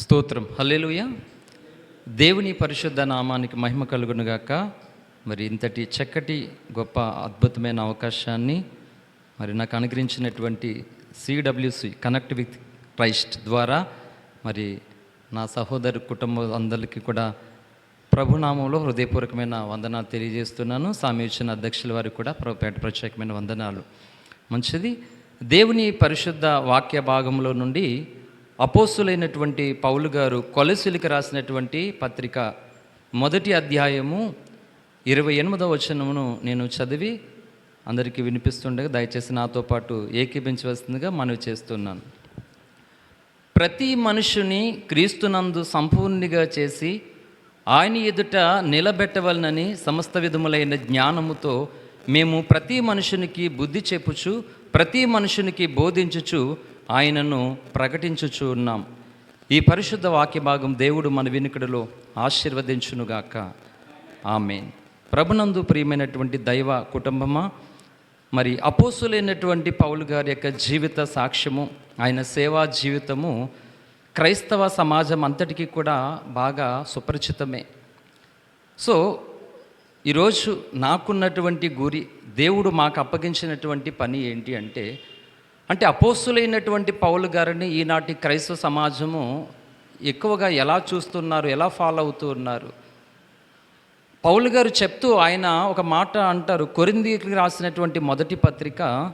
స్తోత్రం. హల్లెలూయ. దేవుని పరిశుద్ధ నామానికి మహిమ కలుగునుగాక. మరి ఇంతటి చక్కటి గొప్ప అద్భుతమైన అవకాశాన్ని మరి నాకు అనుగ్రహించినటువంటి సిడబ్ల్యూసి కనెక్ట్ విత్ క్రైస్ట్ ద్వారా మరి నా సహోదరు కుటుంబం అందరికీ కూడా ప్రభునామంలో హృదయపూర్వకమైన వందనాలు తెలియజేస్తున్నాను. సామి అధ్యక్షుల వారికి కూడా ప్రభుపేట ప్రత్యేకమైన వందనాలు. మంచిది. దేవుని పరిశుద్ధ వాక్య భాగంలో నుండి అపోస్తులైనటువంటి పౌలు గారు కొలసిలికి రాసినటువంటి పత్రిక మొదటి అధ్యాయము ఇరవై ఎనిమిదవ వచనమును నేను చదివి అందరికీ వినిపిస్తుండగా దయచేసి నాతో పాటు ఏకీభించవలసిందిగా మనవి చేస్తున్నాను. ప్రతి మనుషుని క్రీస్తునందు సంపూర్ణిగా చేసి ఆయన ఎదుట నిలబెట్టవలనని సమస్త విధములైన జ్ఞానముతో మేము ప్రతి మనుషునికి బుద్ధి చెప్పుచు ప్రతి మనుషునికి బోధించుచు ఆయనను ప్రకటించుచు ఉన్నాం. ఈ పరిశుద్ధ వాక్య భాగం దేవుడు మన వినికడలో ఆశీర్వదించునుగాక. ఆమె ప్రభునందు ప్రియమైనటువంటి దైవ కుటుంబమా మరి అపోసులైనటువంటి పౌలు గారి యొక్క జీవిత సాక్ష్యము ఆయన సేవా జీవితము క్రైస్తవ సమాజం అంతటికీ కూడా బాగా సుపరిచితమే. సో ఈరోజు నాకున్నటువంటి గురి దేవుడు మాకు అప్పగించినటువంటి పని ఏంటి అంటే అంటే అపోస్తులైనటువంటి పౌలు గారిని ఈనాటి క్రైస్తవ సమాజము ఎక్కువగా ఎలా చూస్తున్నారు ఎలా ఫాలో అవుతూ ఉన్నారు? పౌలు గారు చెప్తూ ఆయన ఒక మాట అంటారు కొరిందీకి రాసినటువంటి మొదటి పత్రిక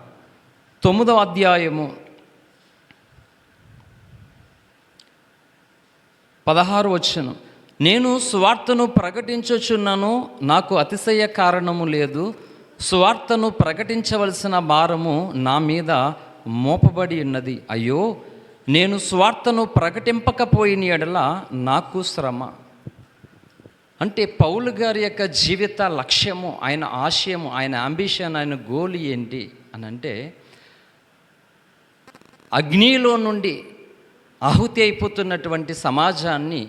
తొమ్మిదవ అధ్యాయము పదహారు వచ్చను నేను సువార్తను ప్రకటించుచున్నాను నాకు అతిశయ కారణము లేదు. సువార్తను ప్రకటించవలసిన భారము నా మీద మోపబడి ఉన్నది. అయ్యో నేను స్వార్థను ప్రకటింపకపోయిన ఎడల నాకు శ్రమ. అంటే పౌలు గారి యొక్క జీవిత లక్ష్యము ఆయన ఆశయము ఆయన అంబిషన్ ఆయన గోల్ ఏంటి అని అంటే అగ్నిలో నుండి ఆహుతి అయిపోతున్నటువంటి సమాజాన్ని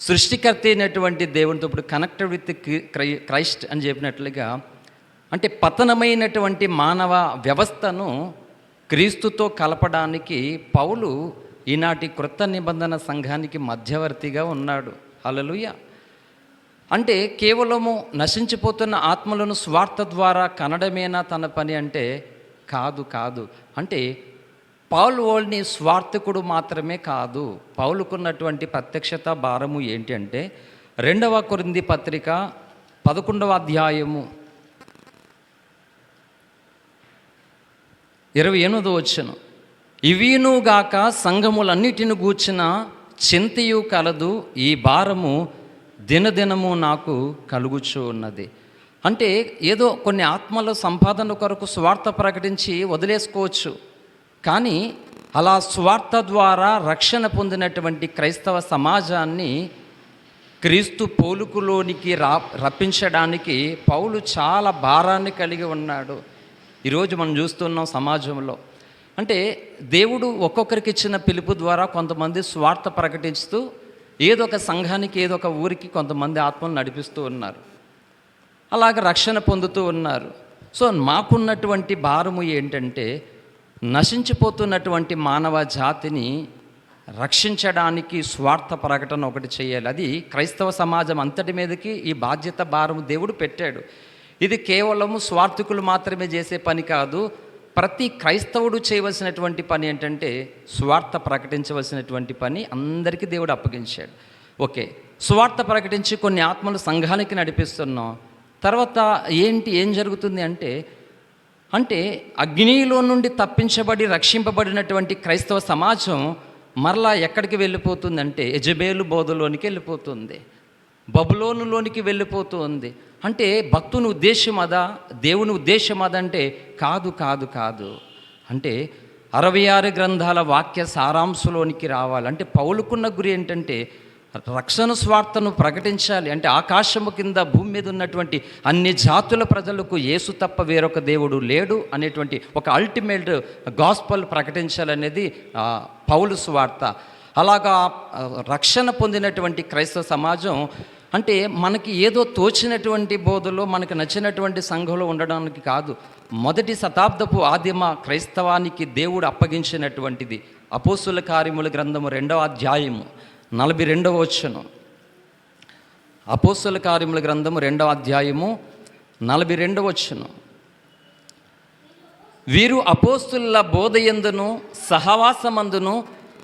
సృష్టికర్త అయినటువంటి దేవునితో ఇప్పుడు కనెక్టెడ్ విత్ క్రై- క్రైస్ట్ అని చెప్పినట్లుగా అంటే పతనమైనటువంటి మానవ వ్యవస్థను క్రీస్తుతో కలపడానికి పౌలు ఈనాటి కృత నిబంధన సంఘానికి మధ్యవర్తిగా ఉన్నాడు. అలలుయ అంటే కేవలము నశించిపోతున్న ఆత్మలను స్వార్థ ద్వారా కనడమేనా తన పని అంటే కాదు కాదు. అంటే పౌలు ఓల్ని స్వార్థకుడు మాత్రమే కాదు. పౌలుకున్నటువంటి ప్రత్యక్షత భారము ఏంటి అంటే రెండవ కొరింది పత్రిక పదకొండవ అధ్యాయము ఇరవై ఎనిమిదో వచ్చను ఇవీనుగాక సంఘములన్నిటిని గూర్చిన చింతయు కలదు ఈ భారము దినదినము నాకు కలుగుచూ ఉన్నది. అంటే ఏదో కొన్ని ఆత్మల సంపాదన కొరకు స్వార్థ ప్రకటించి వదిలేసుకోవచ్చు. కానీ అలా స్వార్థ ద్వారా రక్షణ పొందినటువంటి క్రైస్తవ సమాజాన్ని క్రీస్తు పోలుకులోనికి రా రప్పించడానికి పౌలు చాలా భారాన్ని కలిగి ఉన్నాడు. ఈరోజు మనం చూస్తున్నాం సమాజంలో. అంటే దేవుడు ఒక్కొక్కరికి ఇచ్చిన పిలుపు ద్వారా కొంతమంది స్వార్థ ప్రకటిస్తూ ఏదో ఒక సంఘానికి ఏదో ఒక ఊరికి కొంతమంది ఆత్మలు నడిపిస్తూ ఉన్నారు. అలాగే రక్షణ పొందుతూ ఉన్నారు. సో మాకున్నటువంటి భారము ఏంటంటే నశించిపోతున్నటువంటి మానవ జాతిని రక్షించడానికి స్వార్థ ప్రకటన ఒకటి చేయాలి. అది క్రైస్తవ సమాజం అంతటి మీదకి ఈ బాధ్యత భారం దేవుడు పెట్టాడు. ఇది కేవలము స్వార్థికులు మాత్రమే చేసే పని కాదు ప్రతి క్రైస్తవుడు చేయవలసినటువంటి పని ఏంటంటే స్వార్థ ప్రకటించవలసినటువంటి పని అందరికీ దేవుడు అప్పగించాడు. ఓకే స్వార్థ ప్రకటించి కొన్ని ఆత్మలు సంఘానికి నడిపిస్తున్నాం. తర్వాత ఏంటి ఏం జరుగుతుంది అంటే అంటే అగ్నిలో నుండి తప్పించబడి రక్షింపబడినటువంటి క్రైస్తవ సమాజం మరలా ఎక్కడికి వెళ్ళిపోతుందంటే యజబేలు బోధలోనికి వెళ్ళిపోతుంది. బబులోనులోనికి వెళ్ళిపోతూ ఉంది. అంటే భక్తుని ఉద్దేశం అదా? దేవుని ఉద్దేశం అదంటే కాదు కాదు కాదు. అంటే అరవై ఆరు గ్రంథాల వాక్య సారాంశంలోనికి రావాలి. అంటే పౌలుకున్న గురి ఏంటంటే రక్షణ స్వార్థను ప్రకటించాలి. అంటే ఆకాశము కింద భూమి మీద ఉన్నటువంటి అన్ని జాతుల ప్రజలకు యేసు తప్ప వేరొక దేవుడు లేడు అనేటువంటి ఒక అల్టిమేట్ గాస్పల్ ప్రకటించాలనేది పౌలు స్వార్థ. అలాగా రక్షణ పొందినటువంటి క్రైస్తవ సమాజం అంటే మనకి ఏదో తోచినటువంటి బోధలో మనకు నచ్చినటువంటి సంఘంలో ఉండడానికి కాదు. మొదటి శతాబ్దపు ఆదిమ క్రైస్తవానికి దేవుడు అప్పగించినటువంటిది. అపోసుల కార్యముల గ్రంథము రెండవ అధ్యాయము నలభై రెండవ వచ్చును అపోసుల కార్యముల గ్రంథము రెండవ అధ్యాయము నలభై రెండవ వచ్చును వీరు అపోస్తుల బోధయందును సహవాసమందును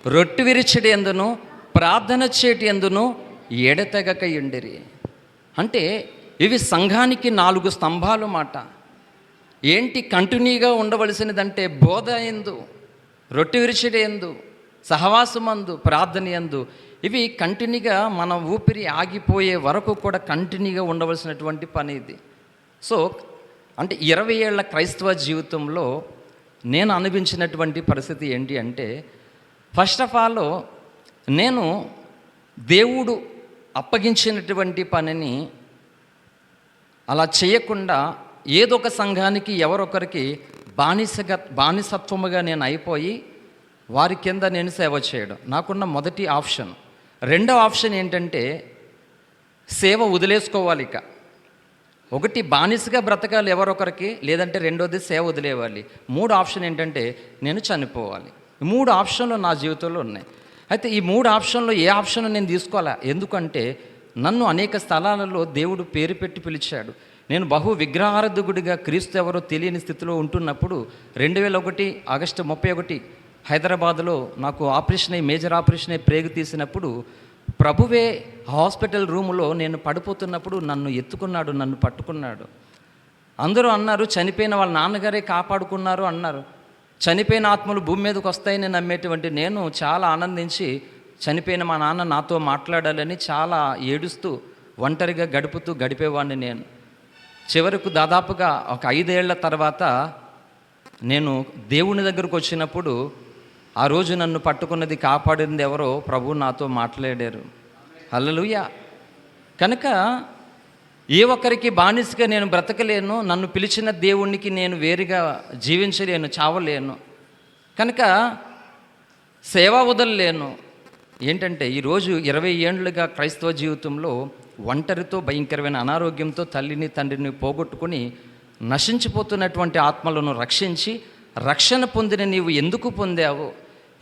రొట్టు విరిచడి ఎందును ప్రార్థన చేటి ఎందును ఎడతెగక ఎండిరి అంటే ఇవి సంఘానికి నాలుగు స్తంభాలు మాట. ఏంటి కంటిన్యూగా ఉండవలసినదంటే బోధ ఎందు రొట్టె విరిచడి ఎందు సహవాసమందు ప్రార్థన ఎందు. ఇవి కంటిన్యూగా మన ఊపిరి ఆగిపోయే వరకు కూడా కంటిన్యూగా ఉండవలసినటువంటి పని ఇది సో అంటే ఇరవై ఏళ్ళ క్రైస్తవ జీవితంలో నేను అనిపించినటువంటి పరిస్థితి ఏంటి అంటే ఫస్ట్ ఆఫ్ ఆల్ నేను దేవుడు అప్పగించినటువంటి పనిని అలా చేయకుండా ఏదో ఒక సంఘానికి ఎవరొకరికి బానిసగా బానిసత్వముగా నేను అయిపోయి వారి కింద నేను సేవ చేయడం. నాకున్న మొదటి ఆప్షన్. రెండో ఆప్షన్ ఏంటంటే సేవ వదిలేసుకోవాలి ఇక. ఒకటి బానిసగా బ్రతకాలి ఎవరొకరికి లేదంటే రెండోది సేవ వదిలేవాలి. మూడు ఆప్షన్ ఏంటంటే నేను చనిపోవాలి. మూడు ఆప్షన్లు నా జీవితంలో ఉన్నాయి. అయితే ఈ మూడు ఆప్షన్లో ఏ ఆప్షన్ నేను తీసుకోవాలా? ఎందుకంటే నన్ను అనేక స్థలాలలో దేవుడు పేరు పెట్టి పిలిచాడు. నేను బహు విగ్రహారధకుడిగా క్రీస్తు ఎవరో తెలియని స్థితిలో ఉంటున్నప్పుడు రెండు వేల ఒకటి ఆగస్టు ముప్పై ఒకటి హైదరాబాద్లో నాకు ఆపరేషన్ అయ్యి మేజర్ ఆపరేషన్ అయ్యి ప్రేగు తీసినప్పుడు ప్రభువే హాస్పిటల్ రూములో నేను పడిపోతున్నప్పుడు నన్ను ఎత్తుకున్నాడు నన్ను పట్టుకున్నాడు. అందరూ అన్నారు చనిపోయిన వాళ్ళ నాన్నగారే కాపాడుకున్నారు అన్నారు. చనిపోయిన ఆత్మలు భూమి మీదకి వస్తాయని నమ్మేటువంటి నేను చాలా ఆనందించి చనిపోయిన మా నాన్న నాతో మాట్లాడాలని చాలా ఏడుస్తూ ఒంటరిగా గడుపుతూ గడిపేవాడిని నేను. చివరకు దాదాపుగా ఒక ఐదేళ్ళ తర్వాత నేను దేవుని దగ్గరకు వచ్చినప్పుడు ఆ రోజు నన్ను పట్టుకున్నది కాపాడింది ఎవరో ప్రభు నాతో మాట్లాడారు. హల్లెలూయా! కనుక ఏ ఒక్కరికి బానిసగా నేను బ్రతకలేను నన్ను పిలిచిన దేవునికి నేను వేరుగా జీవించలేను చావలేను. కనుక సేవ వదలలేను. ఏంటంటే ఈరోజు ఇరవై ఏండ్లుగా క్రైస్తవ జీవితంలో ఒంటరితో భయంకరమైన అనారోగ్యంతో తల్లిని తండ్రిని పోగొట్టుకుని నశించిపోతున్నటువంటి ఆత్మలను రక్షించి రక్షణ పొందిన నీవు ఎందుకు పొందావు?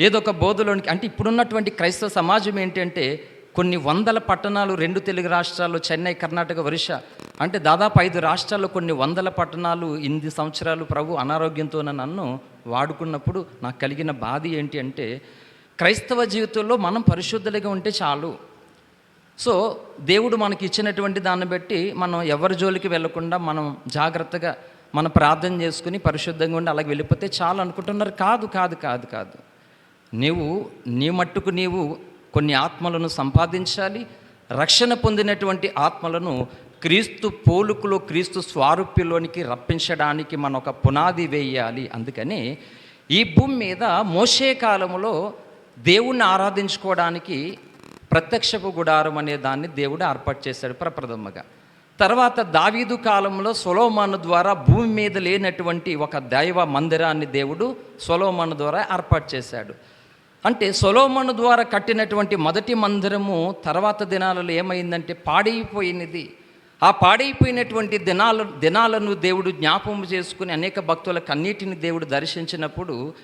ఏదో ఒక బోధలోనికి అంటే ఇప్పుడున్నటువంటి క్రైస్తవ సమాజం ఏంటంటే కొన్ని వందల పట్టణాలు రెండు తెలుగు రాష్ట్రాల్లో చెన్నై కర్ణాటక ఒరిస్సా అంటే దాదాపు ఐదు రాష్ట్రాల్లో కొన్ని వందల పట్టణాలు ఇన్ని సంవత్సరాలు ప్రభు అనారోగ్యంతో నన్ను వాడుకున్నప్పుడు నాకు కలిగిన బాధ ఏంటి అంటే క్రైస్తవ జీవితంలో మనం పరిశుద్ధులుగా ఉంటే చాలు. సో దేవుడు మనకి ఇచ్చినటువంటి దాన్ని బట్టి మనం ఎవరి జోలికి వెళ్ళకుండా మనం జాగ్రత్తగా మనం ప్రార్థన చేసుకుని పరిశుద్ధంగా ఉండి అలాగే వెళ్ళిపోతే చాలు అనుకుంటున్నారు. కాదు కాదు కాదు కాదు. నీవు నీ మట్టుకు నీవు కొన్ని ఆత్మలను సంపాదించాలి రక్షణ పొందినటువంటి ఆత్మలను క్రీస్తు పోలుకులో క్రీస్తు స్వారూప్యలోనికి రప్పించడానికి మనం ఒక పునాది వేయాలి. అందుకని ఈ భూమి మీద మోసే కాలంలో దేవుణ్ణి ఆరాధించుకోవడానికి ప్రత్యక్షపు గుడారం అనే దాన్ని దేవుడు ఏర్పాటు చేశాడు ప్రప్రథమగా. తర్వాత దావీదు కాలంలో సొలోమాను ద్వారా భూమి మీద లేనటువంటి ఒక దైవ మందిరాన్ని దేవుడు సొలోమాను ద్వారా ఏర్పాటు చేశాడు. అంటే సొలోమను ద్వారా కట్టినటువంటి మొదటి మందిరము తర్వాత దినాలలో ఏమైందంటే పాడైపోయినది. ఆ పాడైపోయినటువంటి దినాల దినాలను దేవుడు జ్ఞాపం చేసుకుని అనేక భక్తుల కన్నీటిని దేవుడు దర్శించినప్పుడు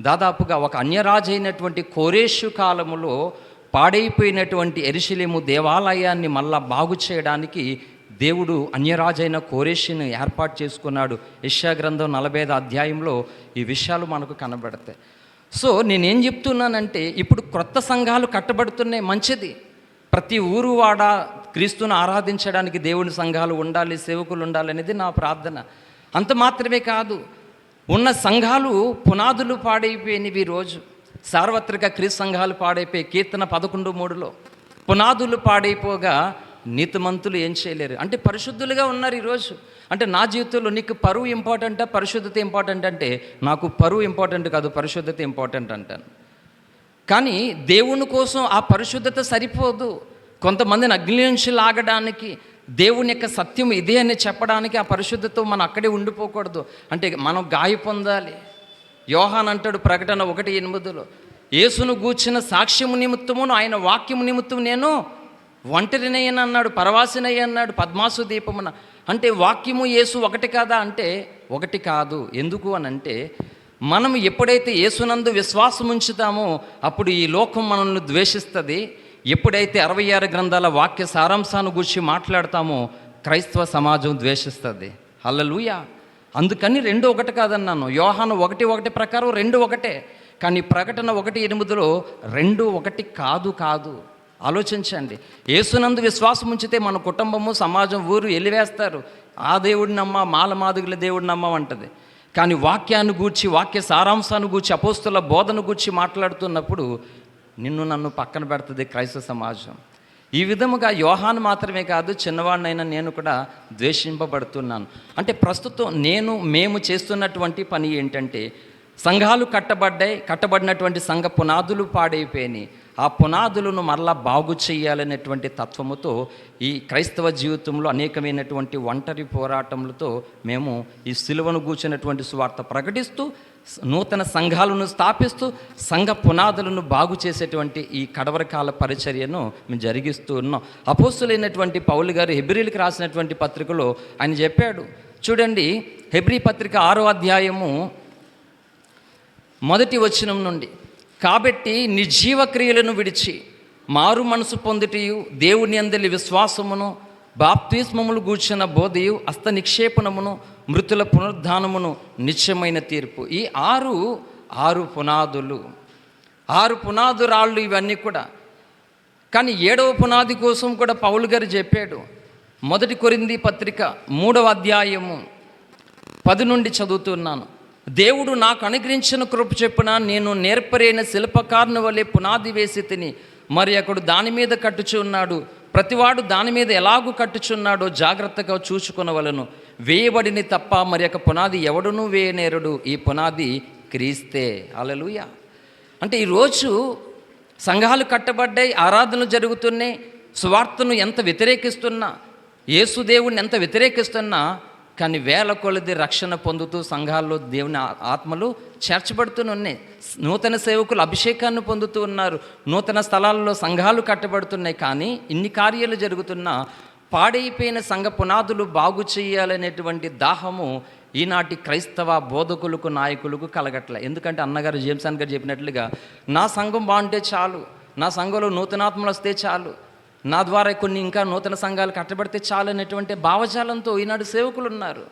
దాదాపుగా ఒక అన్యరాజు అయినటువంటి కోరేషు కాలములో పాడైపోయినటువంటి ఎరిశిలేము దేవాలయాన్ని మళ్ళా బాగు చేయడానికి దేవుడు అన్యరాజైన కోరేషిని ఏర్పాటు చేసుకున్నాడు. యెషయా గ్రంథం నలభై ఐదు అధ్యాయంలో ఈ విషయాలు మనకు కనబడతాయి. సో నేనేం చెప్తున్నానంటే ఇప్పుడు క్రొత్త సంఘాలు కట్టబడుతున్నాయి మంచిది. ప్రతి ఊరు వాడ క్రీస్తును ఆరాధించడానికి దేవుని సంఘాలు ఉండాలి సేవకులు ఉండాలి అనేది నా ప్రార్థన. అంత మాత్రమే కాదు ఉన్న సంఘాలు పునాదులు పాడైపోయినవి రోజు. సార్వత్రిక క్రీస్తు సంఘాలు పాడైపోయి కీర్తన పదకొండు మూడులో పునాదులు పాడైపోగా నీతిమంతులు ఏం చేయలేరు. అంటే పరిశుద్ధులుగా ఉన్నారు ఈరోజు అంటే నా జీవితంలో నీకు పరువు ఇంపార్టెంటా పరిశుద్ధత ఇంపార్టెంట్ అంటే నాకు పరువు ఇంపార్టెంట్ కాదు పరిశుద్ధత ఇంపార్టెంట్ అంటాను. కానీ దేవుని కోసం ఆ పరిశుద్ధత సరిపోదు. కొంతమందిని అగ్ని నుంచి లాగడానికి దేవుని యొక్క సత్యం ఇదే అని చెప్పడానికి ఆ పరిశుద్ధతో మనం అక్కడే ఉండిపోకూడదు. అంటే మనం గాయ పొందాలి. యోహాన్ అంటాడు ప్రకటన ఒకటి ఎనిమిదిలో యేసును గూర్చిన సాక్ష్యము నిమిత్తమును ఆయన వాక్యము నిమిత్తం నేను ఒంటరినయ్యని అన్నాడు పరవాసినయ్య అన్నాడు పద్మాసు దీపమున. అంటే వాక్యము యేసు ఒకటి కాదా అంటే ఒకటి కాదు. ఎందుకు అని అంటే మనం ఎప్పుడైతే యేసునందు విశ్వాసం ఉంచుతామో అప్పుడు ఈ లోకం మనల్ని ద్వేషిస్తుంది. ఎప్పుడైతే అరవై ఆరు గ్రంథాల వాక్య సారాంశాన్ని గురించి మాట్లాడతామో క్రైస్తవ సమాజం ద్వేషిస్తుంది. హల్లెలూయ. అందుకని రెండు ఒకటి కాదన్నాను. యోహాను ఒకటి ఒకటి ప్రకారం రెండు ఒకటే. కానీ ప్రకటన ఒకటి ఎనిమిదిలో రెండు ఒకటి కాదు కాదు. ఆలోచించండి. ఏసునందు విశ్వాసం ఉంచితే మన కుటుంబము సమాజం ఊరు ఎలివేస్తారు. ఆ దేవుడిని నమ్మ మాల మాదుగుల దేవుడి అంటది. కానీ వాక్యాన్ని గూర్చి వాక్య సారాంశాన్ని గూర్చి అపోస్తుల బోధన గూర్చి మాట్లాడుతున్నప్పుడు నిన్ను నన్ను పక్కన పెడుతుంది క్రైస్తవ సమాజం. ఈ విధముగా యోహాను మాత్రమే కాదు చిన్నవాడినైనా నేను కూడా ద్వేషింపబడుతున్నాను. అంటే ప్రస్తుతం నేను మేము చేస్తున్నటువంటి పని ఏంటంటే సంఘాలు కట్టబడ్డాయి కట్టబడినటువంటి సంఘ పునాదులు పాడైపోయినాయి. ఆ పునాదులను మరలా బాగు చేయాలనేటువంటి తత్వముతో ఈ క్రైస్తవ జీవితంలో అనేకమైనటువంటి ఒంటరి పోరాటములతో మేము ఈ సిలువను కూర్చున్నటువంటి సువార్త ప్రకటిస్తూ నూతన సంఘాలను స్థాపిస్తూ సంఘ పునాదులను బాగు చేసేటువంటి ఈ కడవరకాల పరిచర్యను మేము జరిగిస్తూ ఉన్నాం. అపోస్తులైనటువంటి పౌలు గారు హెబ్రిలకు రాసినటువంటి పత్రికలో ఆయన చెప్పాడు చూడండి హెబ్రి పత్రిక ఆరో అధ్యాయము మొదటి వచనం నుండి కాబట్టి నిర్జీవ క్రియలను విడిచి మారు మనసు పొందుటయు దేవుని అందలి విశ్వాసమును బాప్తిస్మములు గూర్చిన బోధయు హస్త నిక్షేపణమును మృతుల పునరుద్ధానమును నిత్యమైన తీర్పు. ఈ ఆరు ఆరు పునాదులు. ఆరు పునాదు రాళ్ళు ఇవన్నీ కూడా. కానీ ఏడవ పునాది కోసం కూడా పౌలు గారు చెప్పాడు. మొదటి కొరింది పత్రిక మూడవ అధ్యాయము పది నుండి చదువుతున్నాను దేవుడు నాకు అనుగ్రహించిన కృప చెప్పున నేను నేర్పరైన శిల్పకారుని వలె పునాది వేసి తిని మరి అక్కడు దాని మీద కట్టుచున్నాడు ప్రతివాడు దాని మీద ఎలాగూ కట్టుచున్నాడో జాగ్రత్తగా చూసుకునవలను. వేయబడిని తప్ప మరి ఒక పునాది ఎవడునూ వేయనేరుడు. ఈ పునాది క్రీస్తే. అలలుయ అంటే ఈరోజు సంఘాలు కట్టబడ్డాయి ఆరాధనలు జరుగుతున్నాయి స్వార్థను ఎంత వ్యతిరేకిస్తున్నా యేసుదేవుని ఎంత వ్యతిరేకిస్తున్నా కానీ వేల కొలది రక్షణ పొందుతూ సంఘాల్లో దేవుని ఆత్మలు చేర్చబడుతూనే ఉన్నాయి. నూతన సేవకులు అభిషేకాన్ని పొందుతూ ఉన్నారు. నూతన స్థలాల్లో సంఘాలు కట్టబడుతున్నాయి. కానీ ఇన్ని కార్యాలు జరుగుతున్నా పాడైపోయిన సంఘ పునాదులు బాగు చేయాలనేటువంటి దాహము ఈనాటి క్రైస్తవ బోధకులకు నాయకులకు కలగట్లే. ఎందుకంటే అన్నగారు జేమ్సాన్ గారు చెప్పినట్లుగా నా సంఘం బాగుంటే చాలు. నా సంఘంలో నూతనాత్మలు వస్తే చాలు. నా ద్వారా కొన్ని ఇంకా నూతన సంఘాలు కట్టబడితే చాలనేటువంటి భావజాలంతో ఈనాడు సేవకులు ఉన్నారు.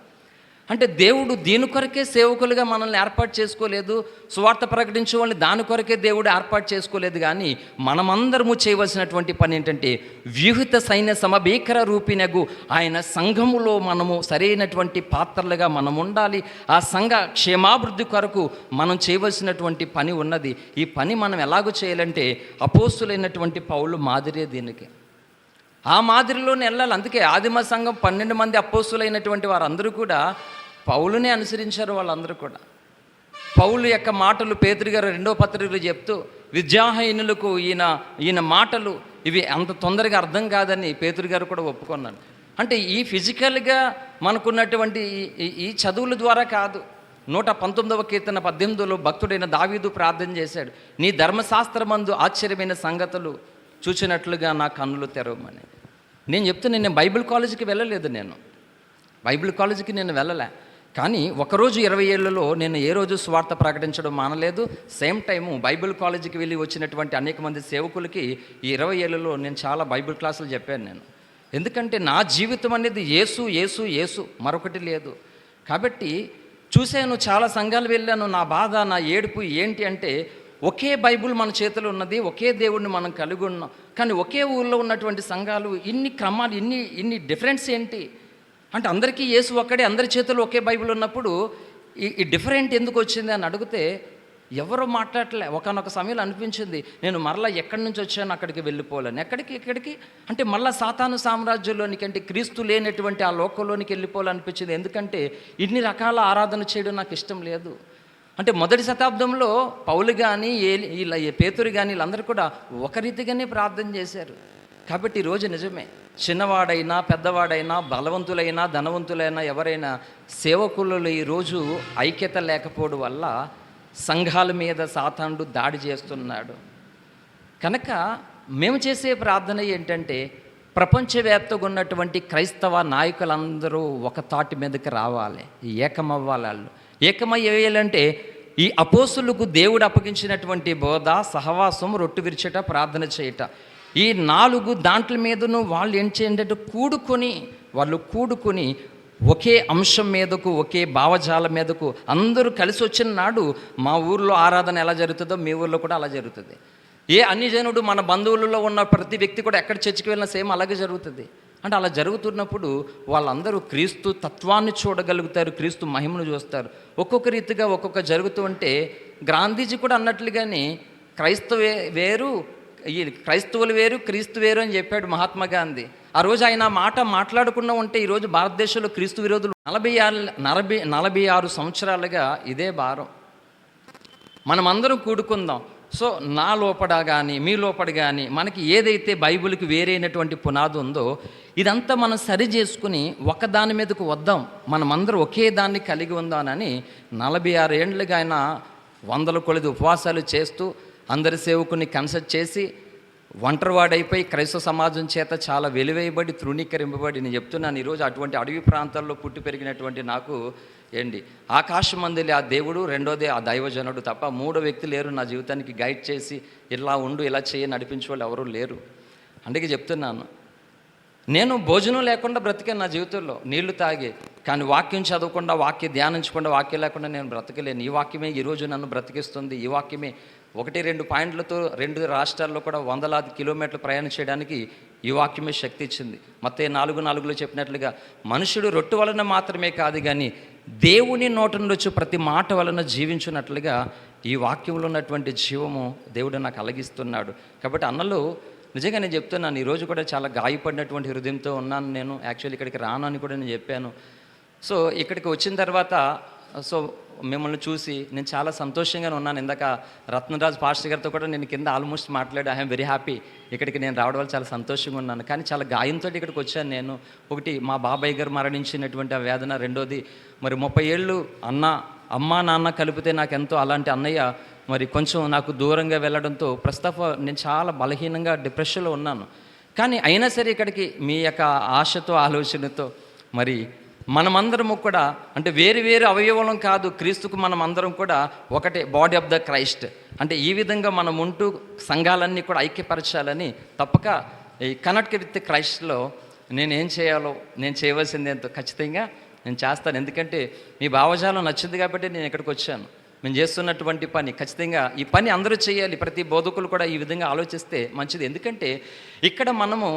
అంటే దేవుడు దీని కొరకే సేవకులుగా మనల్ని ఏర్పాటు చేసుకోలేదు. స్వార్థ ప్రకటించే వాళ్ళని దాని కొరకే దేవుడు ఏర్పాటు చేసుకోలేదు. కానీ మనమందరము చేయవలసినటువంటి పని ఏంటంటే వ్యూహిత సైన్య సమభీకర రూపినగు ఆయన సంఘములో మనము సరైనటువంటి పాత్రలుగా మనం ఉండాలి. ఆ సంఘ క్షేమాభివృద్ధి కొరకు మనం చేయవలసినటువంటి పని ఉన్నది. ఈ పని మనం ఎలాగో చేయాలంటే అపోస్తులైనటువంటి పౌలు మాదిరే దీనికి. ఆ మాదిరిలోనే వెళ్ళాలి అందుకే ఆదిమ సంఘం పన్నెండు మంది అపోస్తులైనటువంటి వారందరూ కూడా పౌలునే అనుసరించారు వాళ్ళందరూ కూడా. పౌలు యొక్క మాటలు పేతురు గారు రెండో పత్రికలు చెప్తూ విద్యాహీనులకు ఈయన ఈయన మాటలు ఇవి అంత తొందరగా అర్థం కాదని పేతురు గారు కూడా ఒప్పుకున్నాను అంటే ఈ ఫిజికల్గా మనకున్నటువంటి ఈ- ఈ- ఈ చదువుల ద్వారా కాదు. నూట పంతొమ్మిదవ కీర్తన పద్దెనిమిదిలో భక్తుడైన దావీదు ప్రార్థన చేశాడు. నీ ధర్మశాస్త్రమందు ఆశ్చర్యమైన సంగతులు చూచినట్లుగా నా కన్నులు తెరవమని. నేను చెప్తున్నా నేను బైబిల్ కాలేజీకి వెళ్ళలేదు నేను. బైబిల్ కాలేజీకి నేను వెళ్ళలే. కానీ ఒకరోజు ఇరవై ఏళ్ళలో నేను ఏ రోజు స్వార్థ ప్రకటించడం మానలేదు. సేమ్ టైము బైబిల్ కాలేజీకి వెళ్ళి వచ్చినటువంటి అనేక మంది సేవకులకి ఈ ఇరవై ఏళ్ళలో నేను చాలా బైబిల్ క్లాసులు చెప్పాను నేను. ఎందుకంటే నా జీవితం అనేది యేసు యేసు యేసు మరొకటి లేదు. కాబట్టి చూశాను చాలా సంఘాలు వెళ్ళాను. నా బాధ నా ఏడుపు ఏంటి అంటే ఒకే బైబుల్ మన చేతిలో ఉన్నది ఒకే దేవుడిని మనం కలిగి ఉన్నాం. కానీ ఒకే ఊళ్ళో ఉన్నటువంటి సంఘాలు ఇన్ని క్రమాలు ఇన్ని ఇన్ని డిఫరెన్స్ ఏంటి? అంటే అందరికీ యేసు ఒక్కడే అందరి చేతిలో ఒకే బైబిల్ ఉన్నప్పుడు ఈ ఈ డిఫరెంట్ ఎందుకు వచ్చింది అని అడిగితే ఎవరో మాట్లాడలే. ఒకనొక సమయంలో అనిపించింది నేను మరలా ఎక్కడి నుంచి వచ్చాను అక్కడికి వెళ్ళిపోలేను ఎక్కడికి ఎక్కడికి? అంటే మళ్ళీ సాతాను సామ్రాజ్యంలోనికి అంటే క్రీస్తు లేనటువంటి ఆ లోకంలోనికి వెళ్ళిపోవాలనిపించింది. ఎందుకంటే ఇన్ని రకాల ఆరాధన చేయడం నాకు ఇష్టం లేదు. అంటే మొదటి శతాబ్దంలో పౌలు కానీ ఏ ఇలా పేతురు కానీ వీళ్ళందరూ కూడా ఒక రీతిగానే ప్రార్థన చేశారు. కాబట్టి ఈరోజు నిజమే. చిన్నవాడైనా పెద్దవాడైనా బలవంతులైనా ధనవంతులైనా ఎవరైనా సేవకులలో ఈరోజు ఐక్యత లేకపోవడం వల్ల సంఘాల మీద సాతానుడు దాడి చేస్తున్నాడు. కనుక మేము చేసే ప్రార్థన ఏంటంటే ప్రపంచవ్యాప్తంగా ఉన్నటువంటి క్రైస్తవ నాయకులందరూ ఒక తాటి మీదకి రావాలి. ఏకమవ్వాలి వాళ్ళు. ఏకమయ్యేయాలంటే ఈ అపోసులకు దేవుడు అప్పగించినటువంటి బోధ సహవాసం రొట్టు విరిచేట ప్రార్థన చేయట. ఈ నాలుగు దాంట్ల మీదను వాళ్ళు ఏం చేయండి కూడుకొని వాళ్ళు కూడుకొని ఒకే అంశం మీదకు ఒకే భావజాలం మీదకు అందరూ కలిసి వచ్చిన నాడు మా ఊర్లో ఆరాధన ఎలా జరుగుతుందో మీ ఊర్లో కూడా అలా జరుగుతుంది. ఏ అన్యజనుడు మన బంధువులలో ఉన్న ప్రతి వ్యక్తి కూడా ఎక్కడ చర్చికి వెళ్ళినా సేమ్ అలాగే జరుగుతుంది. అంటే అలా జరుగుతున్నప్పుడు వాళ్ళందరూ క్రీస్తు తత్వాన్ని చూడగలుగుతారు క్రీస్తు మహిమను చూస్తారు. ఒక్కొక్క రీతిగా ఒక్కొక్క జరుగుతూ ఉంటే గాంధీజీ కూడా అన్నట్లుగానే క్రైస్తవే వేరు ఈ క్రైస్తవులు వేరు క్రీస్తు వేరు అని చెప్పాడు మహాత్మా గాంధీ. ఆ రోజు ఆయన మాట మాట్లాడకుండా ఉంటే ఈరోజు భారతదేశంలో క్రీస్తు విరోధులు నలభై ఆరు నలభై నలభై ఆరు సంవత్సరాలుగా ఇదే భారం. మనమందరం కూడుకుందాం. సో నా లోపడ కానీ మీ లోపల కానీ మనకి ఏదైతే బైబిల్కి వేరైనటువంటి పునాది ఉందో ఇదంతా మనం సరి చేసుకుని ఒకదాని మీదకు వద్దాం. మనమందరం ఒకే దాన్ని కలిగి ఉందానని నలభై ఆరు ఏండ్లుగా ఆయన వందల కొలది ఉపవాసాలు చేస్తూ అందరి సేవకుని కన్సల్ట్ చేసి ఒంటరివాడైపోయి క్రైస్తవ సమాజం చేత చాలా వెలివేయబడి తృణీకరింపబడి నేను చెప్తున్నాను. ఈరోజు అటువంటి అడవి ప్రాంతాల్లో పుట్టి పెరిగినటువంటి నాకు ఏంటి? ఆకాశం మందిలి ఆ దేవుడు రెండోది ఆ దైవజనుడు తప్ప మూడో వ్యక్తి లేరు. నా జీవితానికి గైడ్ చేసి ఇలా ఉండు ఇలా చేయి నడిపించే వాళ్ళు ఎవరూ లేరు. అందుకే చెప్తున్నాను. నేను భోజనం లేకుండా బ్రతికాను నా జీవితంలో. నీళ్ళు తాగి కానీ వాక్యం చదవకుండా వాక్య ధ్యానించకుండా వాక్యం లేకుండా నేను బ్రతకలేను. ఈ వాక్యమే ఈరోజు నన్ను బ్రతికిస్తుంది. ఈ వాక్యమే ఒకటి రెండు పాయింట్లతో రెండు రాష్ట్రాల్లో కూడా వందలాది కిలోమీటర్లు ప్రయాణం చేయడానికి ఈ వాక్యమే శక్తి ఇచ్చింది. మొత్తం నాలుగు నాలుగులో చెప్పినట్లుగా మనుషుడు రొట్టు వలన మాత్రమే కాదు కానీ దేవుని నోట నుండి ప్రతి మాట వలన జీవించున్నట్లుగా ఈ వాక్యంలో ఉన్నటువంటి జీవము దేవుడు నాకు అలగిస్తున్నాడు కాబట్టి అన్నలు నిజంగా నేను చెప్తున్నాను ఈరోజు కూడా చాలా గాయపడినటువంటి హృదయంతో ఉన్నాను నేను. యాక్చువల్లీ ఇక్కడికి రాను అని కూడా నేను చెప్పాను. సో ఇక్కడికి వచ్చిన తర్వాత సో మిమ్మల్ని చూసి నేను చాలా సంతోషంగానే ఉన్నాను. ఇందాక రత్నరాజ్ పాస్టర్ గారితో కూడా నేను కింద ఆల్మోస్ట్ మాట్లాడి ఐఎమ్ వెరీ హ్యాపీ ఇక్కడికి నేను రావడం వల్ల చాలా సంతోషంగా ఉన్నాను. కానీ చాలా గాయంతో ఇక్కడికి వచ్చాను నేను. ఒకటి మా బాబాయ్ గారు మరణించినటువంటి ఆ వేదన. రెండోది మరి ముప్పై ఏళ్ళు అన్న అమ్మ నాన్న కలిపితే నాకు ఎంతో అలాంటి అన్నయ్య మరి కొంచెం నాకు దూరంగా వెళ్ళడంతో ప్రస్తుత నేను చాలా బలహీనంగా డిప్రెషన్లో ఉన్నాను. కానీ అయినా సరే ఇక్కడికి మీ యొక్క ఆశతో ఆలోచనతో మరి మనమందరము కూడా అంటే వేరు వేరు అవయవం కాదు క్రీస్తుకు మనం అందరం కూడా ఒకటే బాడీ ఆఫ్ ద క్రైస్ట్ అంటే ఈ విధంగా మనం ఉంటూ సంఘాలన్నీ కూడా ఐక్యపరచాలని తప్పక ఈ కనెక్ట్ విత్ క్రైస్ట్లో నేను ఏం చేయాలో నేను చేయవలసింది ఎంతో ఖచ్చితంగా నేను చేస్తాను. ఎందుకంటే మీ భావజాలం నచ్చింది కాబట్టి నేను ఇక్కడికి వచ్చాను. మేము చేస్తున్నటువంటి పని ఖచ్చితంగా ఈ పని అందరూ చేయాలి. ప్రతి బోధకులు కూడా ఈ విధంగా ఆలోచిస్తే మంచిది. ఎందుకంటే ఇక్కడ మనము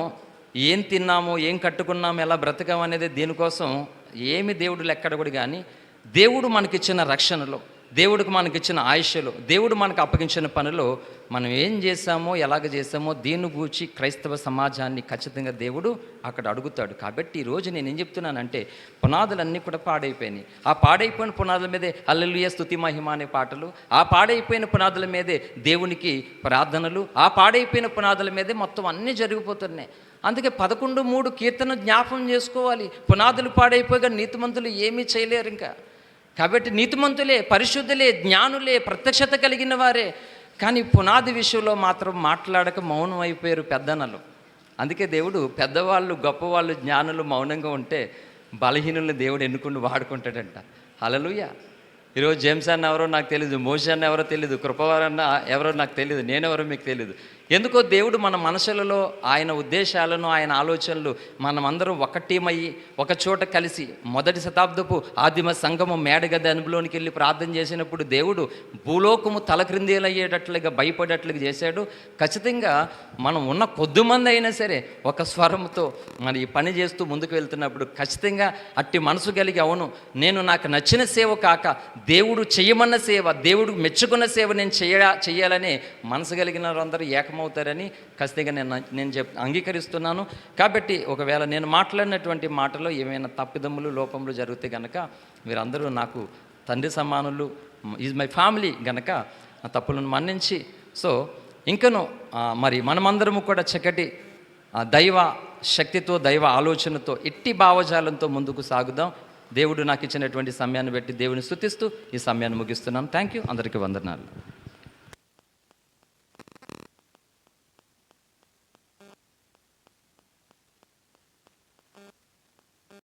ఏం తిన్నాము ఏం కట్టుకున్నాము ఎలా బ్రతకాము అనేది దీనికోసం ఏమి దేవుడు లెక్కడ కూడా కానీ దేవుడు మనకిచ్చిన రక్షణలో దేవుడికి మనకిచ్చిన ఆయుష్యలో దేవుడు మనకు అప్పగించిన పనిలో మనం ఏం చేశామో ఎలాగ చేశామో దీన్ని గూర్చి క్రైస్తవ సమాజాన్ని ఖచ్చితంగా దేవుడు అక్కడ అడుగుతాడు. కాబట్టి ఈరోజు నేను ఏం చెప్తున్నానంటే పునాదులన్నీ కూడా పాడైపోయినాయి. ఆ పాడైపోయిన పునాదుల మీదే అల్లెలుయ స్థుతి మహిమ అనే పాటలు ఆ పాడైపోయిన పునాదుల మీదే దేవునికి ప్రార్థనలు ఆ పాడైపోయిన పునాదుల మీదే మొత్తం అన్నీ జరిగిపోతున్నాయి. అందుకే పదకొండు మూడు కీర్తన జ్ఞాపం చేసుకోవాలి. పునాదులు పాడైపోయిగా నీతిమంతులు ఏమీ చేయలేరు ఇంకా. కాబట్టి నీతిమంతులే పరిశుద్ధులే జ్ఞానులే ప్రత్యక్షత కలిగిన వారే. కానీ పునాది విషయంలో మాత్రం మాట్లాడక మౌనం అయిపోయారు పెద్దనలు. అందుకే దేవుడు పెద్దవాళ్ళు గొప్పవాళ్ళు జ్ఞానులు మౌనంగా ఉంటే బలహీనుల్ని దేవుడు ఎన్నుకుని వాడుకుంటాడంట. హలలుయ ఈరోజు జేమ్స్ అన్న ఎవరో నాకు తెలియదు మోషి అన్న ఎవరో తెలియదు కృపవారన్న ఎవరో నాకు తెలియదు నేనెవరో మీకు తెలియదు ఎందుకో దేవుడు మన మనసులలో ఆయన ఉద్దేశాలను ఆయన ఆలోచనలు మనమందరం ఒక టీమయ్యి ఒక చోట కలిసి మొదటి శతాబ్దపు ఆదిమ సంఘము మేడగది అనుభవంలోనికి వెళ్ళి ప్రార్థన చేసినప్పుడు దేవుడు భూలోకము తలక్రిందేలయ్యేటట్లుగా భయపడేట్లుగా చేశాడు. ఖచ్చితంగా మనం ఉన్న కొద్దిమంది అయినా సరే ఒక స్వరంతో మన ఈ పని చేస్తూ ముందుకు వెళ్తున్నప్పుడు ఖచ్చితంగా అట్టి మనసు కలిగి అవును నేను నాకు నచ్చిన సేవ కాక దేవుడు చేయమన్న సేవ దేవుడు మెచ్చుకున్న సేవ నేను చేయ చేయాలని మనసు కలిగిన వారందరూ ఏకమవుతారని ఖచ్చితంగా నేను నేను చెప్ అంగీకరిస్తున్నాను. కాబట్టి ఒకవేళ నేను మాట్లాడినటువంటి మాటలో ఏమైనా తప్పిదమ్ములు లోపములు జరిగితే గనక మీరందరూ నాకు తండ్రి సమానులు ఈజ్ మై ఫ్యామిలీ గనక ఆ తప్పులను మన్నించి సో ఇంకను మరి మనమందరము కూడా చక్కటి దైవ శక్తితో దైవ ఆలోచనతో ఎట్టి భావజాలంతో ముందుకు సాగుదాం. దేవుడు నాకు ఇచ్చినటువంటి సమయాన్ని బట్టి దేవుని స్థుతిస్తూ ఈ సమయాన్ని ముగిస్తున్నాను థ్యాంక్ యూ అందరికీ వందనాలు.